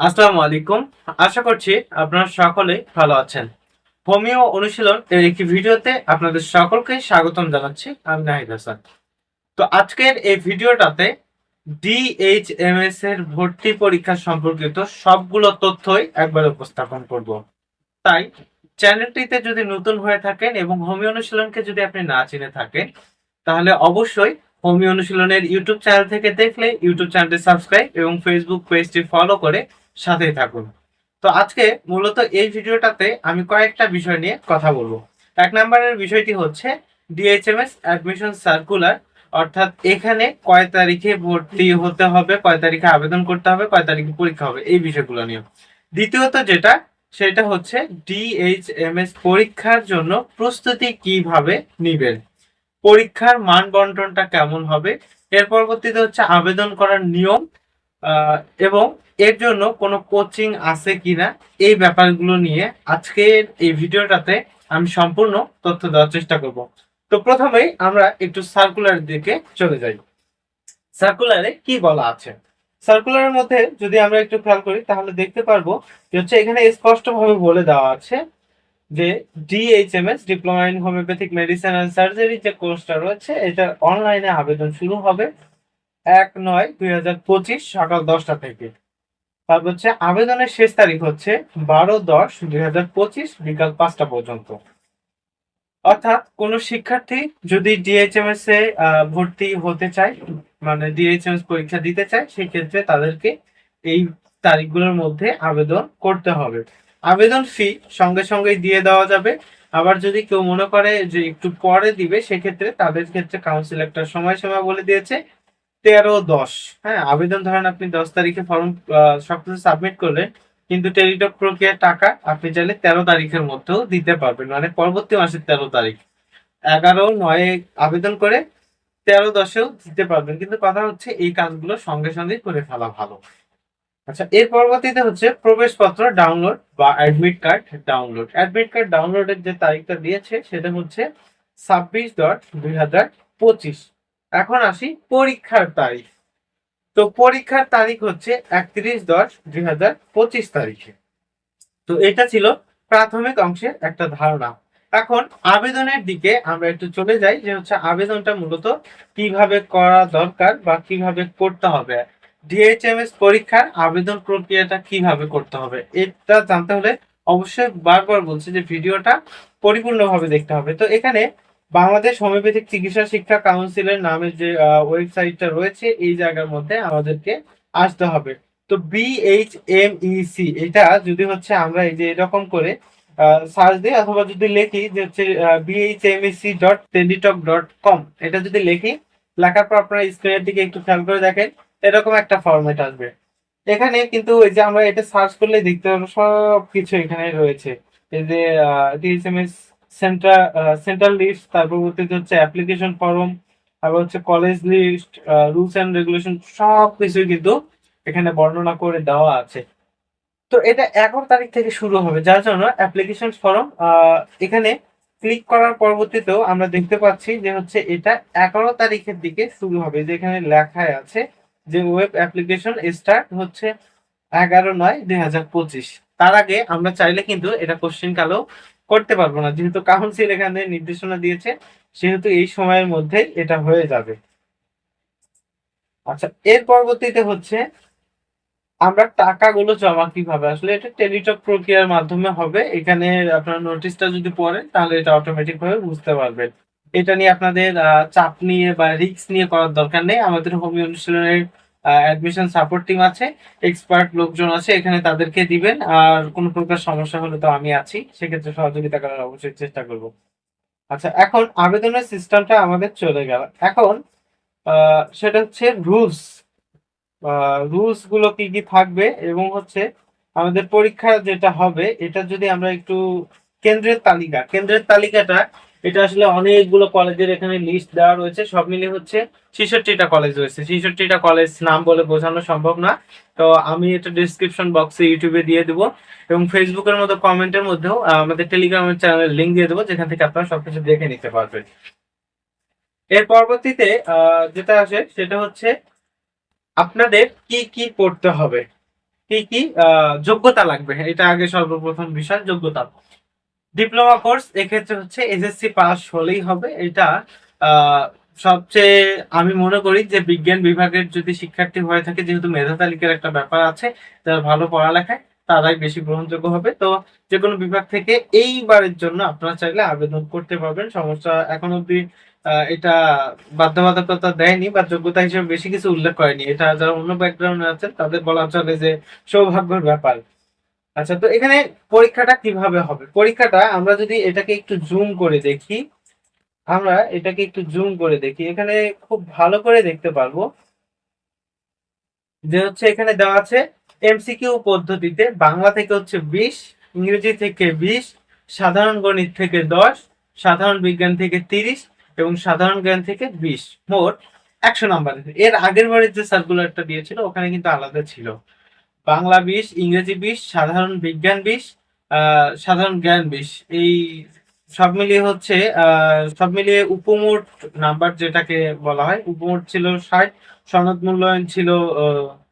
আসসালামু আলাইকুম। আশা করছি আপনারা সকলে ভালো আছেন। হোমিও অনুশীলন এর একটি ভিডিওতে আপনাদের সকলকে স্বাগতম জানাচ্ছি। আমি নাহিদ হাসান। তো আজকের এই ভিডিওটাতে ডিএইচএমএস এর ভর্তি পরীক্ষা সম্পর্কিত সবগুলো তথ্যই একবার উপস্থাপন করব। তাই চ্যানেলটিতে যদি নতুন হয়ে থাকেন এবং হোমিও অনুশীলনকে যদি আপনি না চিনে থাকেন, তাহলে অবশ্যই হোমিও অনুশীলনের ইউটিউব চ্যানেল থেকে দেখলে ইউটিউব চ্যানেলটি সাবস্ক্রাইব এবং ফেসবুক পেজটি ফলো করে সাথেই থাকুন। তো আজকে মূলত এই ভিডিওটাতে আমি কয়েকটা বিষয় নিয়ে কথা বলব। এক নম্বরের বিষয়টি হচ্ছে ডিএইচএমএস অ্যাডমিশন সার্কুলার অর্থাৎ এখানে কয় তারিখে ভর্তি হতে হবে, কয় তারিখে আবেদন করতে হবে, কয় তারিখে পরীক্ষা হবে, এই বিষয়গুলো নিয়ে। দ্বিতীয়ত যেটা, সেটা হচ্ছে ডিএইচএমএস পরীক্ষার জন্য প্রস্তুতি কীভাবে নিবেন? পরীক্ষার মান বন্টনটা কেমন হবে? এর পরবর্তীতে হচ্ছে আবেদন করার নিয়ম এবং এর জন্য কোনো কোচিং আছে কিনা এই ব্যাপারগুলো নিয়ে আজকের এই ভিডিওটাতে আমি সম্পূর্ণ তথ্য দেওয়ার চেষ্টা করব। তো প্রথমেই আমরা একটু সার্কুলার দিকে চলে যাই। সার্কুলারে কি বলা আছে? সার্কুলারের মধ্যে যদি আমরা একটু খেয়াল করি, তাহলে দেখতে পারব যে হচ্ছে এখানে স্পষ্টভাবে বলে দেওয়া আছে যে DHMS diploma in homeopathic medicine and surgery যে কোর্সটা রয়েছে, এটা অনলাইনে আবেদন শুরু হবে। এক নয় দুই হাজার পঁচিশ সকাল দশটা থেকে। তারপর হচ্ছে আবেদনের শেষ তারিখ হচ্ছে বারো দশ দুই হাজার পঁচিশ বিকাল পাঁচটা পর্যন্ত। অর্থাৎ কোনো শিক্ষার্থী যদি ডিএইচএমএস এ ভর্তি হতে চায় মানে ডিএইচএমএস পরীক্ষা দিতে চায়, সেক্ষেত্রে তাদেরকে এই তারিখগুলোর মধ্যে আবেদন করতে হবে। আবেদন ফি সঙ্গে সঙ্গেই দিয়ে দেওয়া যাবে। আবার যদি কেউ মনে করে যে একটু পরে দিবে, সেক্ষেত্রে তাদের ক্ষেত্রে কাউন্সিল একটা সময়সীমা বলে দিয়েছে। তেরো দশ। হ্যাঁ আবেদন ধরেন আপনি দশ তারিখে ফর্ম সবকিছু সাবমিট করলেন, কিন্তু টেলিটক প্রক্রিয়ার টাকা আপনি চাইলে তেরো তারিখের মধ্যেও দিতে পারবেন মানে পরবর্তী মাসের তেরো তারিখ। এগারো, নয়ে আবেদন করে তেরো দশেও দিতে পারবেন, কিন্তু কথা হচ্ছে এই কাজগুলো সঙ্গে সঙ্গে করে ফেলা ভালো। আচ্ছা এর পরবর্তীতে হচ্ছে প্রবেশপত্র ডাউনলোড বা admit card download admit card ডাউনলোডের যে তারিখটা দিয়েছে, সেটা হচ্ছে ছাব্বিশ দশ দুই হাজার পঁচিশ। এখন আসি পরীক্ষার তারিখ। তো পরীক্ষার তারিখ হচ্ছে একত্রিশ দশ দুই হাজার পঁচিশ তারিখে। তো এটা ছিল প্রাথমিক অংশের একটা ধারণা। এখন আবেদনের দিকে আমরা একটু চলে যাই যে হচ্ছে আবেদনটা মূলত কীভাবে করা দরকার বা কীভাবে করতে হবে। ডিএইচএমএস পরীক্ষার আবেদন প্রক্রিয়াটা কীভাবে করতে হবে, এটা জানতে হলে অবশ্যই বারবার বলছি যে ভিডিওটা পরিপূর্ণভাবে দেখতে হবে। তো এখানে বাংলাদেশ হোমিওপ্যাথিক চিকিৎসা শিক্ষা কাউন্সিলের নামে যে ওয়েবসাইটটা রয়েছে, এই জায়গার মধ্যে আমাদেরকে আসতে হবে। তো বিএইচ এম ইসি এটা যদি হচ্ছে আমরা এই যে এরকম করে সার্চ দিই, অথবা যদি লিখি যে হচ্ছে BH M EC dot Teletalk dot com এটা যদি লিখি, লেখার পর আপনারা স্ক্রিনের দিকে একটু খেয়াল করে দেখেন, এরকম একটা ফরম্যাট আসবে। এখানে কিন্তু এই যে আমরা এটা সার্চ করলে দেখতে পারব সব কিছু এখানে রয়েছে। এই যে ডিএসএমএস সেন্ট্রাল সেন্ট্রাল লিস্ট তারপর পরবর্তীতে হচ্ছে অ্যাপ্লিকেশন ফর্ম তারপর হচ্ছে college list rules and regulation সব কিছুই কিন্তু এখানে বর্ণনা করে দেওয়া আছে। তো এটা এগারো তারিখ থেকে শুরু হবে, যার জন্য অ্যাপ্লিকেশন ফর্ম এখানে ক্লিক করার পরবর্তীতেও আমরা দেখতে পাচ্ছি যে হচ্ছে এটা এগারো তারিখের দিকে শুরু হবে, যে এখানে লেখায় আছে যে ওয়েব অ্যাপ্লিকেশন স্টার্ট হচ্ছে এগারো নয় দুই হাজার পঁচিশ। তার আগে আমরা চাইলে কিন্তু এটা কোশ্চেন কালেও করতে পারব না। যেহেতু কাউন্সিল এখানে নির্দেশনা দিয়েছে, সেহেতু এই সময়ের মধ্যেই এটা হয়ে যাবে। আচ্ছা এর পরবর্তীতে হচ্ছে আমরা টাকাগুলো জমা কীভাবে? আসলে এটা টেলিটক প্রক্রিয়ার মাধ্যমে হবে। এখানে আপনার নোটিশটা যদি পড়েন, তাহলে এটা অটোমেটিক ভাবে বুঝতে পারবেন। এটা নিয়ে আপনাদের চাপ নিয়ে বা রিস্ক নিয়ে করার দরকার নেই। আমাদের হোমি অনুশীলনের অ্যাডমিশন সাপোর্ট টিম আছে এক্সপার্ট লোকজন আছে, এখানে তাদেরকে দিবেন। আর কোনো প্রকার সমস্যা হলে তো আমি আছি, সেক্ষেত্রে সহযোগিতা করার অবশ্যই চেষ্টা করব। আচ্ছা এখন আবেদনের সিস্টেমটা আমাদের চলে গেল। এখন সেটা হচ্ছে রুলস। রুলসগুলো কি কি থাকবে এবং হচ্ছে আমাদের পরীক্ষা যেটা হবে, এটা যদি আমরা একটু কেন্দ্রের তালিকা, কেন্দ্রের তালিকাটা এটা আসলে অনেকগুলো কলেজের এখানে লিস্ট দেওয়া রয়েছে। সব মিলিয়ে হচ্ছে ছেষট্টিটা কলেজ রয়েছে। ছেষট্টিটা কলেজ নাম বলে বোঝানো সম্ভব না। তো আমি এটা ডিসক্রিপশন বক্সে ইউটিউবে দিয়ে দেবো এবং ফেসবুকের মতো কমেন্টের মধ্যেও আমাদের টেলিগ্রামের চ্যানেলের লিঙ্ক দিয়ে দেবো, যেখান থেকে আপনারা সবকিছু দেখে নিতে পারবেন। এর পরবর্তীতে যেটা আসে সেটা হচ্ছে আপনাদের কি কি পড়তে হবে? কি কি যোগ্যতা লাগবে? এটা আগে সর্বপ্রথম বিষয়, যোগ্যতা। ডিপ্লোমা কোর্স এক্ষেত্রে হচ্ছে এসএসসি পাস হলেই হবে। এটা সবচেয়ে আমি মনে করি যে বিজ্ঞান বিভাগের যদি শিক্ষার্থী হয়ে থাকে, যেহেতু মেধা তালিকার একটা ব্যাপার আছে, যারা ভালো পড়ালেখায়, তারাই বেশি গ্রহণযোগ্য হবে। তো যে কোনো বিভাগ থেকে এইবারের জন্য আপনারা চাইলে আবেদন করতে পারবেন। সমস্যা এখন অব্দি এটা বাধ্যবাধকতা দেয়নি বা যোগ্যতা হিসেবে বেশি কিছু উল্লেখ করেনি। এটা যারা অন্য ব্যাকগ্রাউন্ডে আছেন, তাদের বলা চলে যে সৌভাগ্যের ব্যাপার। আচ্ছা তো এখানে পরীক্ষাটা কীভাবে হবে? পরীক্ষাটা আমরা যদি এটাকে একটু জুম করে দেখি, আমরা এটাকে একটু জুম করে দেখি। এখানে খুব ভালো করে দেখতে পারব যে হচ্ছে এখানে দেওয়া আছে এমসিকিউ পদ্ধতিতে বাংলা থেকে হচ্ছে বিশ, ইংরেজি থেকে বিশ, সাধারণ গণিত থেকে দশ, সাধারণ বিজ্ঞান থেকে তিরিশ এবং সাধারণ জ্ঞান থেকে বিশ। মোট একশো নাম্বার। এর আগের বারের যে সার্কুলারটা দিয়েছিল, ওখানে কিন্তু আলাদা ছিল। বাংলা বিশ ইংরেজি বিশ সাধারণ বিজ্ঞান বিশ সাধারণ জ্ঞান বিশ এই সব মিলিয়ে হচ্ছে সব মিলিয়ে উপমোট নাম্বার যেটাকে বলা হয়, উপমোট ছিল ষাট, সনদ মূল্যায়ন ছিল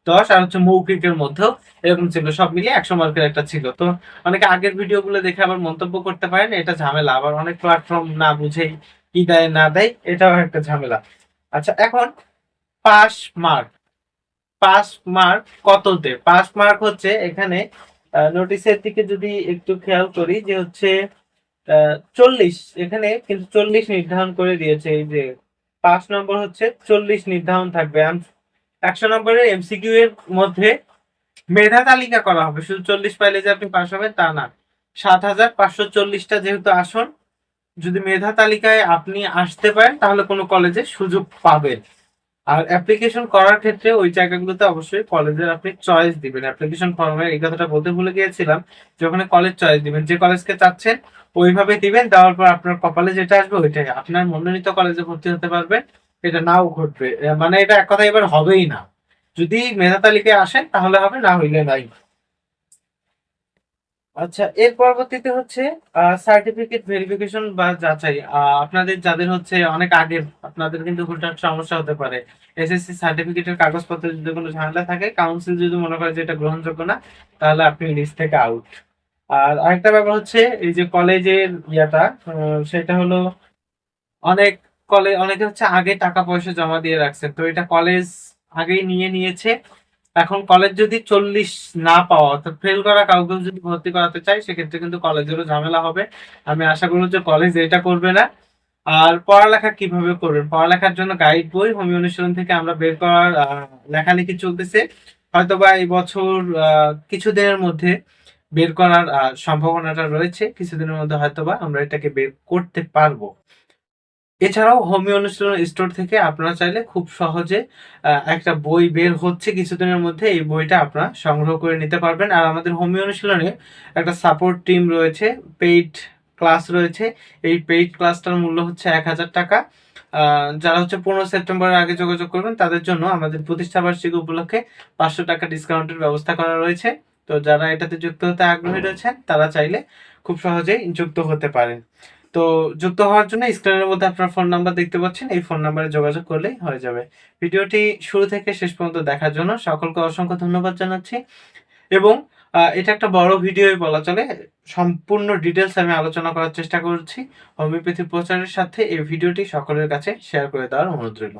দশ, আর হচ্ছে মৌখিকের মধ্যেও এরকম ছিল, সব মিলিয়ে একশো মার্কের একটা ছিল। তো অনেকে আগের ভিডিও গুলো দেখে আবার মন্তব্য করতে পারেন, এটা ঝামেলা। আবার অনেক প্ল্যাটফর্ম না বুঝেই কি দেয় না দেয়, এটাও একটা ঝামেলা। আচ্ছা এখন পাস মার্ক। পাস মার্ক কততে? পাস মার্ক হচ্ছে এখানে নোটিশের দিকে যদি একটু খেয়াল করি যে হচ্ছে চল্লিশ। এখানে কিন্তু চল্লিশ নির্ধারণ করে দিয়েছে এই যে, পাঁচ নম্বর হচ্ছে চল্লিশ নির্ধারণ থাকবে। একশো নম্বরের এমসিকিউ এর মধ্যে মেধা তালিকা করা হবে। শুধু চল্লিশ পাইলে যে আপনি পাস হবেন, তা না। সাত হাজার পাঁচশো চল্লিশটা যেহেতু আসন, যদি মেধা তালিকায় আপনি আসতে পারেন, তাহলে কোনো কলেজে সুযোগ পাবেন। আর অ্যাপ্লিকেশন করার ক্ষেত্রে ওই জায়গাগুলোতে অবশ্যই কলেজের আপনি চয়েস দিবেন। অ্যাপ্লিকেশন ফর্মে এই কথাটা বলতে ভুলে গিয়েছিলাম যে ওখানে কলেজ চয়েস দিবেন। যে কলেজকে চাচ্ছেন ওইভাবে দিবেন, দেওয়ার পর আপনার কপালে যেটা আসবে ওইটাই। আপনার মনোনীত কলেজে ভর্তি হতে পারবেন এটা নাও ঘটবে। মানে এটা এক কথা এবার হবেই না। যদি মেধা তালিকায় আসেন তাহলে হবে, না হইলে নাই। আচ্ছা এর পরবর্তীতে হচ্ছে সার্টিফিকেট ভেরিফিকেশন বা যাচাই আপনাদের যাদের হচ্ছে অনেক আগের আপনাদের কিন্তু হুটহাট সমস্যা হতে পারে। এসএসসি সার্টিফিকেটের কাগজপত্র যদি কোনো ঝামেলা থাকে কাউন্সিল যদি মনে করে যে এটা গ্রহণযোগ্য না, তাহলে আপনি লিস্ট থেকে আউট আর আরেকটা ব্যাপার হচ্ছে, এই যে কলেজের ইয়াটা সেটা হলো অনেক কলেজ অনেকে হচ্ছে আগে টাকা পয়সা জমা দিয়ে রাখছেন তো এটা কলেজ আগেই নিয়ে নিয়েছে এখন কলেজ যদি চল্লিশ না পাওয়া, অর্থাৎ ফেল করা কাউকে যদি ভর্তি করাতে চাই, সেক্ষেত্রে কিন্তু কলেজেরও ঝামেলা হবে। আমি আশা করব যে কলেজ এটা করবে না। আর পড়ালেখা কীভাবে করবেন? পড়ালেখার জন্য গাইড বই হোমি অনুশীলন থেকে আমরা বের করার লেখালেখি চলতেছে। হয়তোবা এই বছর কিছুদিনের মধ্যে বের করার সম্ভাবনাটা রয়েছে। কিছুদিনের মধ্যে হয়তোবা আমরা এটাকে বের করতে পারব। এছাড়াও হোমিও অনুশীলন স্টোর থেকে আপনারা চাইলে খুব সহজে একটা বই বের হচ্ছে কিছুদিনের মধ্যে, এই বইটা আপনারা সংগ্রহ করে নিতে পারবেন। আর আমাদের হোমিও অনুশীলনে একটা সাপোর্ট টিম রয়েছে পেইড ক্লাস রয়েছে। এই পেইড ক্লাসটার মূল্য হচ্ছে এক হাজার টাকা। যারা হচ্ছে পনেরো সেপ্টেম্বরের আগে যোগাযোগ করবেন, তাদের জন্য আমাদের প্রতিষ্ঠা বার্ষিকী উপলক্ষে পাঁচশো টাকা ডিসকাউন্টের ব্যবস্থা করা রয়েছে। তো যারা এটাতে যুক্ত হতে আগ্রহী রয়েছেন, তারা চাইলে খুব সহজেই যুক্ত হতে পারেন। তো যুক্ত হওয়ার জন্য স্ক্রিনের মধ্যে আপনার ফোন নাম্বার দেখতে পাচ্ছেন, এই ফোন নাম্বারে যোগাযোগ করলেই হয়ে যাবে। ভিডিওটি শুরু থেকে শেষ পর্যন্ত দেখার জন্য সকলকে অসংখ্য ধন্যবাদ জানাচ্ছি। এবং এটা একটা বড় ভিডিওই বলা চলে। সম্পূর্ণ ডিটেলস আমি আলোচনা করার চেষ্টা করছি। হোমিওপ্যাথি প্রচারের সাথে এই ভিডিওটি সকলের কাছে শেয়ার করে দেওয়ার অনুরোধ রইল।